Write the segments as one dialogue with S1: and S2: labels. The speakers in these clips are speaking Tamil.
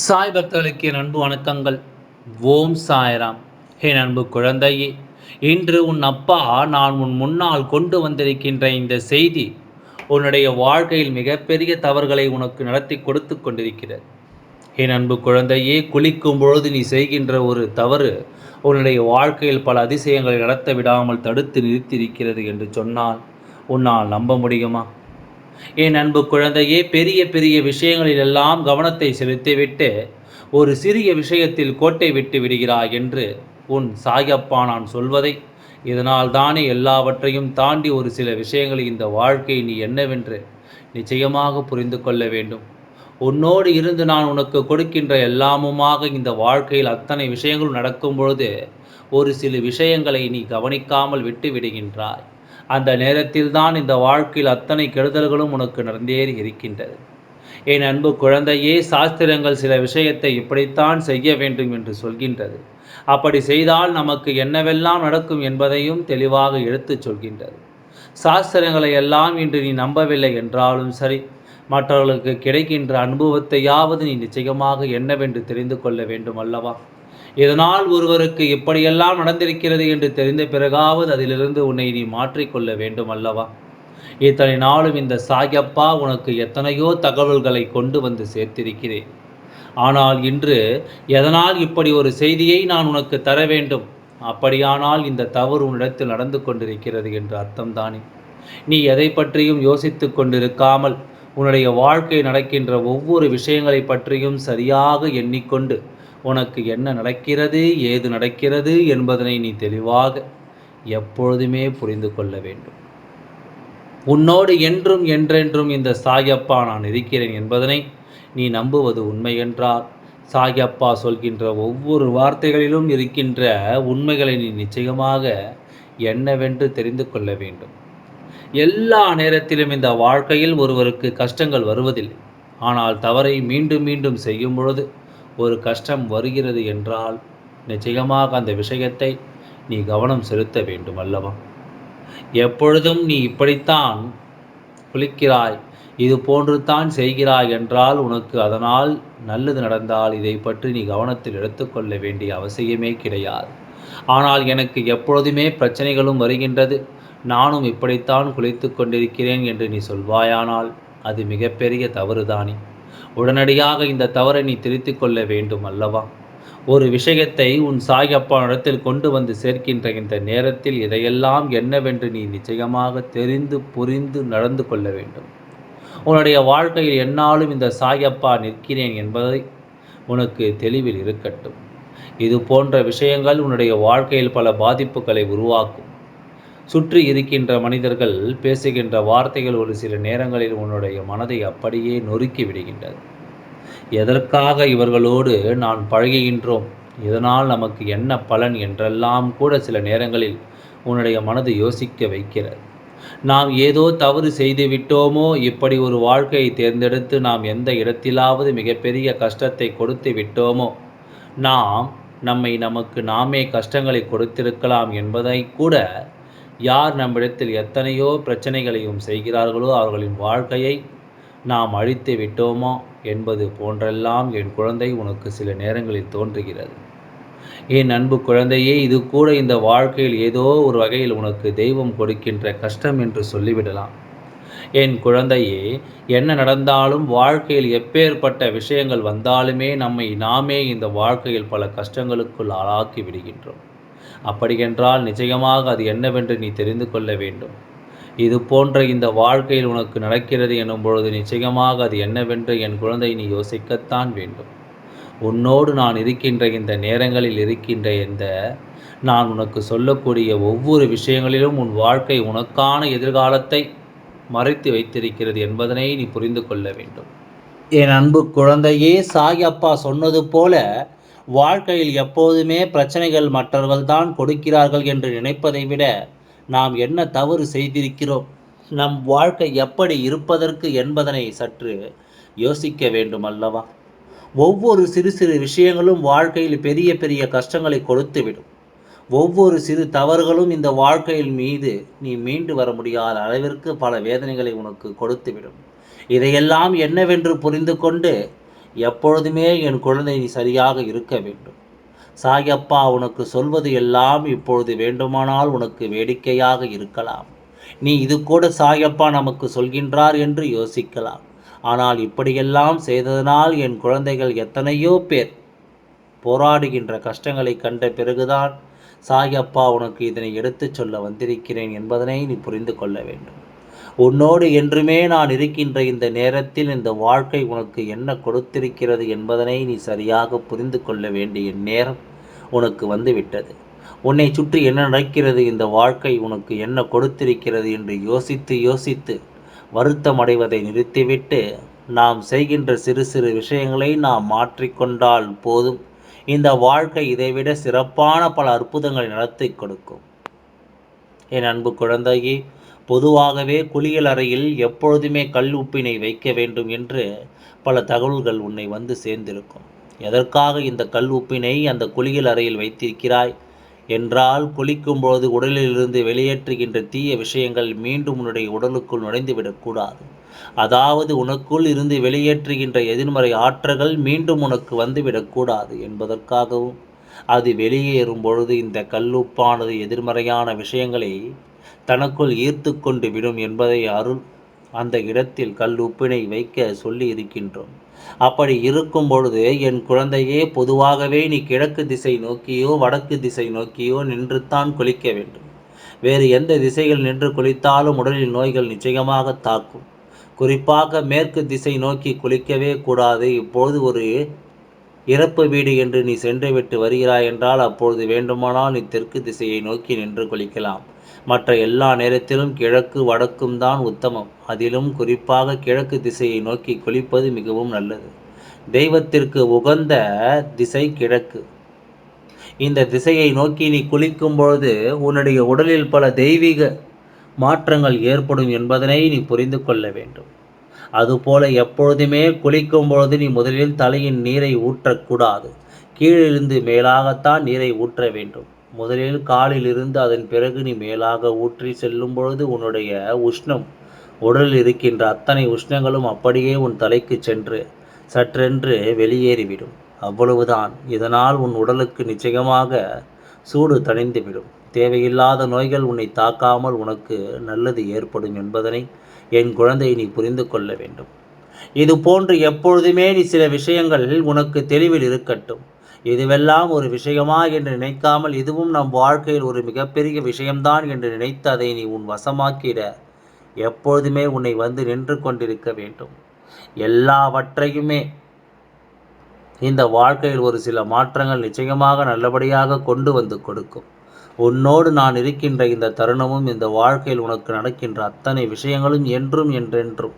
S1: சாய் பக்தர்களுக்கு என் அன்பு வணக்கங்கள். ஓம் சாய்ராம். என் அன்பு குழந்தையே இன்று உன் அப்பா நான் உன் முன்னால் கொண்டு வந்திருக்கின்ற இந்த செய்தி உன்னுடைய வாழ்க்கையில் மிகப்பெரிய தவறுகளை உனக்கு நடத்தி கொடுத்து கொண்டிருக்கிறது. என் அன்பு குழந்தையே குளிக்கும் பொழுது நீ செய்கின்ற ஒரு தவறு உன்னுடைய வாழ்க்கையில் பல அதிசயங்களை நடத்த விடாமல் தடுத்து நிறுத்தியிருக்கிறது என்று சொன்னால் உன்னால் நம்ப முடியுமா? என் அன்பு குழந்தையே பெரிய பெரிய விஷயங்களில் எல்லாம் கவனத்தை செலுத்திவிட்டு ஒரு சிறிய விஷயத்தில் கோட்டை விட்டு விடுகிறாய் என்று உன் சாயப்பா நான் சொல்வதை இதனால் தானே எல்லாவற்றையும் தாண்டி ஒரு சில விஷயங்களை இந்த வாழ்க்கை நீ என்னவென்று நிச்சயமாக புரிந்து கொள்ள வேண்டும். உன்னோடு இருந்து நான் உனக்கு கொடுக்கின்ற எல்லாமுமாக இந்த வாழ்க்கையில் அத்தனை விஷயங்களும் நடக்கும் பொழுது ஒரு சில விஷயங்களை நீ கவனிக்காமல் விட்டு விடுகின்றாய். அந்த நேரத்தில் தான் இந்த வாழ்க்கையில் அத்தனை கெடுதல்களும் உனக்கு நடந்தேறி இருக்கின்றது. என் அன்பு குழந்தையே சாஸ்திரங்கள் சில விஷயத்தை இப்படித்தான் செய்ய வேண்டும் என்று சொல்கின்றது. அப்படி செய்தால் நமக்கு என்னவெல்லாம் நடக்கும் என்பதையும் தெளிவாக எடுத்துச் சொல்கின்றது. சாஸ்திரங்களை எல்லாம் இன்று நீ நம்பவில்லை என்றாலும் சரி மற்றவர்களுக்கு கிடைக்கின்ற அனுபவத்தையாவது நீ நிச்சயமாக என்னவென்று தெரிந்து கொள்ள வேண்டும் அல்லவா? இதனால் ஒருவருக்கு இப்படியெல்லாம் நடந்திருக்கிறது என்று தெரிந்த பிறகாவது அதிலிருந்து உன்னை நீ மாற்றிக்கொள்ள வேண்டும் அல்லவா? இத்தனை நாளும் இந்த சாயப்பா உனக்கு எத்தனையோ தகவல்களை கொண்டு வந்து சேர்த்திருக்கிறேன். ஆனால் இன்று எதனால் இப்படி ஒரு செய்தியை நான் உனக்கு தர வேண்டும்? அப்படியானால் இந்த தவறு உன்னிடத்தில் நடந்து கொண்டிருக்கிறது என்று அர்த்தம்தானே? நீ எதை பற்றியும் யோசித்து கொண்டிருக்காமல் உன்னுடைய வாழ்க்கை நடக்கின்ற ஒவ்வொரு விஷயங்களை பற்றியும் சரியாக எண்ணிக்கொண்டு உனக்கு என்ன நடக்கிறது ஏது நடக்கிறது என்பதனை நீ தெளிவாக எப்பொழுதுமே புரிந்து கொள்ள வேண்டும். உன்னோடு என்றும் என்றென்றும் இந்த சாயப்பா நான் இருக்கிறேன் என்பதனை நீ நம்புவது உண்மை என்றால் சாயப்பா சொல்கின்ற ஒவ்வொரு வார்த்தைகளிலும் இருக்கின்ற உண்மைகளை நீ நிச்சயமாக என்னவென்று தெரிந்து கொள்ள வேண்டும். எல்லா நேரத்திலும் இந்த வாழ்க்கையில் ஒருவருக்கு கஷ்டங்கள் வருவதில்லை. ஆனால் தவறை மீண்டும் மீண்டும் செய்யும் பொழுது ஒரு கஷ்டம் வருகிறது என்றால் நிச்சயமாக அந்த விஷயத்தை நீ கவனம் செலுத்த வேண்டும் அல்லவா? எப்பொழுதும் நீ இப்படித்தான் குளிக்கிறாய் இது போன்று தான் செய்கிறாய் என்றால் உனக்கு அதனால் நல்லது நடந்தால் இதை பற்றி நீ கவனத்தில் எடுத்துக்கொள்ள வேண்டிய அவசியமே கிடையாது. ஆனால் எனக்கு எப்பொழுதுமே பிரச்சனைகளும் வருகின்றது. நானும் இப்படித்தான் குளித்து கொண்டிருக்கிறேன் என்று நீ சொல்வாயானால் அது மிகப்பெரிய தவறுதானே. உடனடியாக இந்த தவறை நீ திருத்திக் கொள்ள வேண்டும் அல்லவா? ஒரு விஷயத்தை உன் சாயப்பானிடத்தில் கொண்டு வந்து சேர்க்கின்ற இந்த நேரத்தில் இதையெல்லாம் என்னவென்று நீ நிச்சயமாக தெரிந்து புரிந்து நடந்து கொள்ள வேண்டும். உன்னுடைய வாழ்க்கையில் என்னாலும் இந்த சாயப்பா நிற்கிறேன் என்பதை உனக்கு தெளிவில் இருக்கட்டும். இது போன்ற விஷயங்கள் உன்னுடைய வாழ்க்கையில் பல பாதிப்புகளை உருவாக்கும். சுற்றி இருக்கின்ற மனிதர்கள் பேசுகின்ற வார்த்தைகள் ஒரு சில நேரங்களில் உன்னுடைய மனதை அப்படியே நொறுக்கி விடுகின்றது. எதற்காக இவர்களோடு நான் பழகுகின்றோம்? இதனால் நமக்கு என்ன பலன் என்றெல்லாம் கூட சில நேரங்களில் உன்னுடைய மனது யோசிக்க வைக்கிறது. நாம் ஏதோ தவறு செய்து விட்டோமோ? இப்படி ஒரு வாழ்க்கையை தேர்ந்தெடுத்து நாம் எந்த இடத்திலாவது மிகப்பெரிய கஷ்டத்தை கொடுத்து விட்டோமோ? நாம் நம்மை நமக்கு நாமே கஷ்டங்களை கொடுத்திருக்கலாம் என்பதை கூட யார் நம்மிடத்தில் எத்தனையோ பிரச்சனைகளையும் செய்கிறார்களோ அவர்களின் வாழ்க்கையை நாம் அழித்து விட்டோமோ என்பது போன்றெல்லாம் என் குழந்தை உனக்கு சில நேரங்களில் தோன்றுகிறது. என் அன்பு குழந்தையே இது கூட இந்த வாழ்க்கையில் ஏதோ ஒரு வகையில் உனக்கு தெய்வம் கொடுக்கின்ற கஷ்டம் என்று சொல்லிவிடலாம். என் குழந்தையே என்ன நடந்தாலும் வாழ்க்கையில் எப்பேற்பட்ட விஷயங்கள் வந்தாலுமே நம்மை நாமே இந்த வாழ்க்கையில் பல கஷ்டங்களுக்குள் ஆளாக்கி விடுகின்றோம். அப்படியென்றால் நிச்சயமாக அது என்னவென்று நீ தெரிந்து கொள்ள வேண்டும். இது போன்ற இந்த வாழ்க்கையில் உனக்கு நடக்கிறது எனும் பொழுது நிச்சயமாக அது என்னவென்று என் குழந்தை நீ யோசிக்கத்தான் வேண்டும். உன்னோடு நான் இருக்கின்ற இந்த நேரங்களில் இருக்கின்ற இந்த நான் உனக்கு சொல்லக்கூடிய ஒவ்வொரு விஷயங்களிலும் உன் வாழ்க்கை உனக்கான எதிர்காலத்தை மறைத்து வைத்திருக்கிறது என்பதனை நீ புரிந்து கொள்ள வேண்டும். என் அன்பு குழந்தையே சாய் அப்பா சொன்னது போல வாழ்க்கையில் எப்போதுமே பிரச்சனைகள் மற்றவர்கள் தான் கொடுக்கிறார்கள் என்று நினைப்பதை விட நாம் என்ன தவறு செய்திருக்கிறோம்? நம் வாழ்க்கை எப்படி இருப்பதற்கு என்பதனை சற்று யோசிக்க வேண்டும் அல்லவா? ஒவ்வொரு சிறு சிறு விஷயங்களும் வாழ்க்கையில் பெரிய பெரிய கஷ்டங்களை கொடுத்துவிடும். ஒவ்வொரு சிறு தவறுகளும் இந்த வாழ்க்கையில் மீது நீ மீண்டு வர முடியாத அளவிற்கு பல வேதனைகளை உனக்கு கொடுத்துவிடும். இதையெல்லாம் என்னவென்று புரிந்து கொண்டு எப்பொழுதுமே என் குழந்தை நீ சரியாக இருக்க வேண்டும். சாயப்பா உனக்கு சொல்வது எல்லாம் இப்பொழுது வேண்டுமானால் உனக்கு வேடிக்கையாக இருக்கலாம். நீ இது கூட சாயப்பா நமக்கு சொல்கின்றார் என்று யோசிக்கலாம். ஆனால் இப்படியெல்லாம் செய்ததனால் என் குழந்தைகள் எத்தனையோ பேர் போராடுகின்ற கஷ்டங்களை கண்ட பிறகுதான் சாயப்பா உனக்கு இதனை எடுத்துச் சொல்ல வந்திருக்கிறேன் என்பதனை நீ புரிந்து கொள்ள வேண்டும். உன்னோடு என்றுமே நான் இருக்கின்ற இந்த நேரத்தில் இந்த வாழ்க்கை உனக்கு என்ன கொடுத்திருக்கிறது என்பதனை நீ சரியாக புரிந்து கொள்ள வேண்டிய நேரம் உனக்கு வந்துவிட்டது. உன்னை சுற்றி என்ன நடக்கிறது இந்த வாழ்க்கை உனக்கு என்ன கொடுத்திருக்கிறது என்று யோசித்து யோசித்து வருத்தம் அடைவதை நிறுத்திவிட்டு நாம் செய்கின்ற சிறு சிறு விஷயங்களை நாம் மாற்றிக்கொண்டால் போதும். இந்த வாழ்க்கை இதைவிட சிறப்பான பல அற்புதங்களை நடத்தி கொடுக்கும். என் அன்பு குழந்தையே பொதுவாகவே குளியல் அறையில் எப்பொழுதுமே கல் உப்பினை வைக்க வேண்டும் என்று பல தகவல்கள் உன்னை வந்து சேர்ந்திருக்கும். எதற்காக இந்த கல் உப்பினை அந்த குளியல் அறையில் வைத்திருக்கிறாய்? என்றால் குளிக்கும்போது உடலிலிருந்து வெளியேற்றுகின்ற தீய விஷயங்கள் மீண்டும் உன்னுடைய உடலுக்குள் நுழைந்துவிடக்கூடாது அதாவது உனக்குள் இருந்து வெளியேற்றுகின்ற எதிர்மறை ஆற்றல்கள் மீண்டும் உனக்கு வந்துவிடக்கூடாது என்பதற்காகவும் அது வெளியேறும் பொழுது இந்த கல்லுப்பானது எதிர்மறையான விஷயங்களை தனக்குள் ஈர்த்து கொண்டு விடும் என்பதை அருள் அந்த இடத்தில் கல் உப்பினை வைக்க சொல்லி இருக்கின்றோம். அப்படி இருக்கும் பொழுது என் குழந்தையே பொதுவாகவே நீ கிழக்கு திசை நோக்கியோ வடக்கு திசை நோக்கியோ நின்றுத்தான் குளிக்க வேண்டும். வேறு எந்த திசையில் நின்று குளித்தாலும் உடலில் நோய்கள் நிச்சயமாக தாக்கும். குறிப்பாக மேற்கு திசை நோக்கி குளிக்கவே கூடாது. இப்பொழுது ஒரு இறப்பு வீடு என்று நீ சென்று விட்டு வருகிறாய் என்றால் அப்பொழுது வேண்டுமானால் நீ தெற்கு திசையை நோக்கி நின்று குளிக்கலாம். மற்ற எல்லா நேரத்திலும் கிழக்கு வடக்கும் தான் உத்தமம். அதிலும் குறிப்பாக கிழக்கு திசையை நோக்கி குளிப்பது மிகவும் நல்லது. தெய்வத்திற்கு உகந்த திசை கிழக்கு. இந்த திசையை நோக்கி நீ குளிக்கும் பொழுது உன்னுடைய உடலில் பல தெய்வீக மாற்றங்கள் ஏற்படும் என்பதனை நீ புரிந்து கொள்ள வேண்டும். அதுபோல எப்பொழுதுமே குளிக்கும் பொழுது நீ முதலில் தலையின் நீரை ஊற்றக்கூடாது. கீழிருந்து மேலாகத்தான் நீரை ஊற்ற வேண்டும். முதலில் காலிலிருந்து அதன் பிறகு நீ மேலாக ஊற்றி செல்லும் பொழுது உன்னுடைய உஷ்ணம் உடலில் இருக்கின்ற அத்தனை உஷ்ணங்களும் அப்படியே உன் தலைக்கு சென்று சற்றென்று வெளியேறிவிடும். அவ்வளவுதான். இதனால் உன் உடலுக்கு நிச்சயமாக சூடு தணிந்துவிடும். தேவையில்லாத நோய்கள் உன்னை தாக்காமல் உனக்கு நல்லது ஏற்படும் என்பதனை என் குழந்தை நீ புரிந்து கொள்ள வேண்டும். இது போன்று எப்பொழுதுமே நீ சில விஷயங்கள் உனக்கு தெளிவில் இருக்கட்டும். இதுவெல்லாம் ஒரு விஷயமா என்று நினைக்காமல் இதுவும் நம் வாழ்க்கையில் ஒரு மிகப்பெரிய விஷயம்தான் என்று நினைத்து அதை நீ உன் வசமாக்கிட எப்பொழுதுமே உன்னை வந்து நின்று கொண்டிருக்க வேண்டும். எல்லாவற்றையுமே இந்த வாழ்க்கையில் ஒரு சில மாற்றங்கள் நிச்சயமாக நல்லபடியாக கொண்டு வந்து கொடுக்கும். உன்னோடு நான் இருக்கின்ற இந்த தருணமும் இந்த வாழ்க்கையில் உனக்கு நடக்கின்ற அத்தனை விஷயங்களும் என்றும் என்றென்றும்.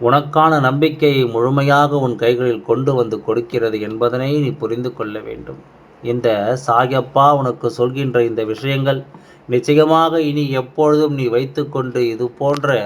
S1: உனக்கான நம்பிக்கையை முழுமையாக உன் கைகளில் கொண்டு வந்து கொடுக்கிறது என்பதனை நீ புரிந்து கொள்ள வேண்டும். இந்த சாயப்பா உனக்கு சொல்கின்ற இந்த விஷயங்கள் நிச்சயமாக இனி எப்பொழுதும் நீ வைத்துக்கொண்டு இது போன்ற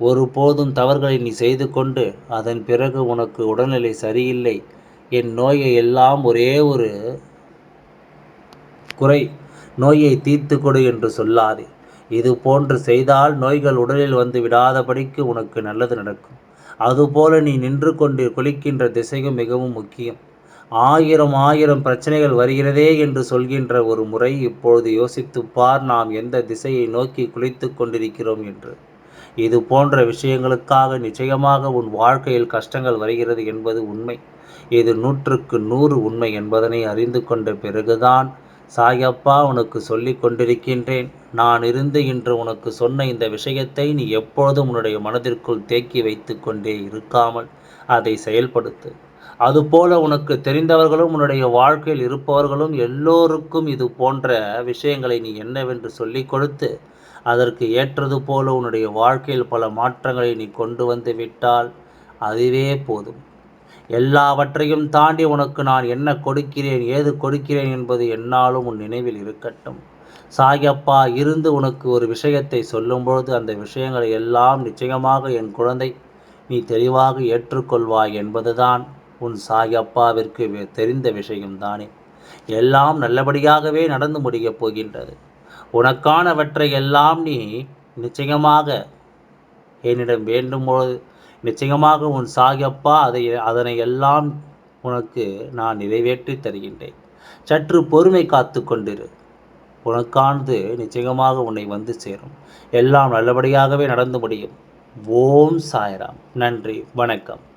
S1: ஒருபோதும் தவறுகளை நீ செய்து கொண்டு அதன் பிறகு உனக்கு உடல்நிலை சரியில்லை. என் நோயை எல்லாம் ஒரே ஒரு குறை. நோயை தீர்த்து கொடு என்று சொல்லாதே. இது போன்று செய்தால் நோய்கள் உடலில் வந்து விடாதபடிக்கு உனக்கு நல்லது நடக்கும். அதுபோல நீ நின்று கொண்டு குளிக்கின்ற திசையும் மிகவும் முக்கியம். ஆயிரம் ஆயிரம் பிரச்சனைகள் வருகிறதே என்று சொல்கின்ற ஒரு முறை இப்பொழுது யோசித்து பார் நாம் எந்த திசையை நோக்கி குளித்து கொண்டிருக்கிறோம் என்று. இது போன்ற விஷயங்களுக்காக நிச்சயமாக உன் வாழ்க்கையில் கஷ்டங்கள் வருகிறது என்பது உண்மை. இது நூற்றுக்கு நூறு உண்மை என்பதனை அறிந்து கொண்ட பிறகுதான் சாயப்பா உனக்கு சொல்லி கொண்டிருக்கின்றேன். நான் இருந்து இன்று உனக்கு சொன்ன இந்த விஷயத்தை நீ எப்பொழுதும் உன்னுடைய மனதிற்குள் தேக்கி வைத்து கொண்டே இருக்காமல் அதை செயல்படுத்து. அதுபோல உனக்கு தெரிந்தவர்களும் உன்னுடைய வாழ்க்கையில் இருப்பவர்களும் எல்லோருக்கும் இது போன்ற விஷயங்களை நீ என்னவென்று சொல்லிக் கொடுத்து அதற்கு ஏற்றது போல உன்னுடைய வாழ்க்கையில் பல மாற்றங்களை நீ கொண்டு வந்து விட்டால் அதுவே போதும். எல்லாவற்றையும் தாண்டி உனக்கு நான் என்ன கொடுக்கிறேன் ஏது கொடுக்கிறேன் என்பது என்னாலும் உன் நினைவில் இருக்கட்டும். சாயப்பா இருந்து உனக்கு ஒரு விஷயத்தை சொல்லும்பொழுது அந்த விஷயங்களை எல்லாம் நிச்சயமாக என் குழந்தை நீ தெளிவாக ஏற்றுக்கொள்வாய் என்பதுதான் உன் சாயப்பாவிற்கு தெரிந்த விஷயம்தானே எல்லாம் நல்லபடியாகவே நடந்து முடியப் போகின்றது. உனக்கானவற்றை எல்லாம் நீ நிச்சயமாக என்னிடம் வேண்டும்பொழுது நிச்சயமாக உன் சாயப்பா அதை அதனை எல்லாம் உனக்கு நான் நிறைவேற்றி தருகின்றேன். சற்று பொறுமை காத்து கொண்டிரு. உனக்கானது நிச்சயமாக உன்னை வந்து சேரும். எல்லாம் நல்லபடியாகவே நடந்து முடியும். ஓம் சாய்ராம். நன்றி. வணக்கம்.